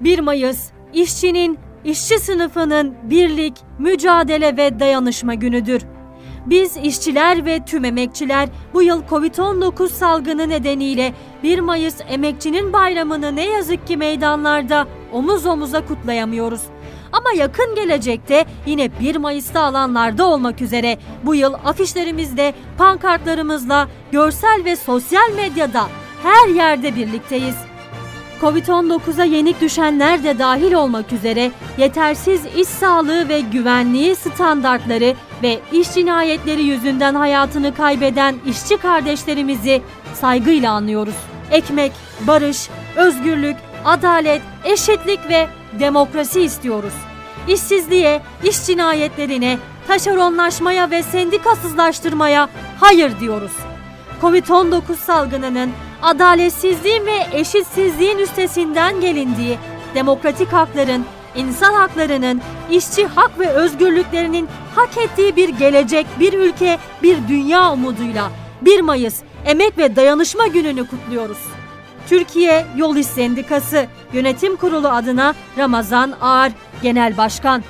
1 Mayıs, işçinin, işçi sınıfının birlik, mücadele ve dayanışma günüdür. Biz işçiler ve tüm emekçiler bu yıl Covid-19 salgını nedeniyle 1 Mayıs Emekçinin Bayramı'nı ne yazık ki meydanlarda omuz omuza kutlayamıyoruz. Ama yakın gelecekte yine 1 Mayıs'ta alanlarda olmak üzere bu yıl afişlerimizde, pankartlarımızla, görsel ve sosyal medyada her yerde birlikteyiz. Covid-19'a yenik düşenler de dahil olmak üzere yetersiz iş sağlığı ve güvenliği standartları ve iş cinayetleri yüzünden hayatını kaybeden işçi kardeşlerimizi saygıyla anlıyoruz. Ekmek, barış, özgürlük, adalet, eşitlik ve demokrasi istiyoruz. İşsizliğe, iş cinayetlerine, taşeronlaşmaya ve sendikasızlaştırmaya hayır diyoruz. Covid-19 salgınının adaletsizliğin ve eşitsizliğin üstesinden gelindiği, demokratik hakların, insan haklarının, işçi hak ve özgürlüklerinin hak ettiği bir gelecek, bir ülke, bir dünya umuduyla 1 Mayıs Emek ve Dayanışma Günü'nü kutluyoruz. Türkiye Yol İş Sendikası Yönetim Kurulu adına Ramazan Ağar Genel Başkan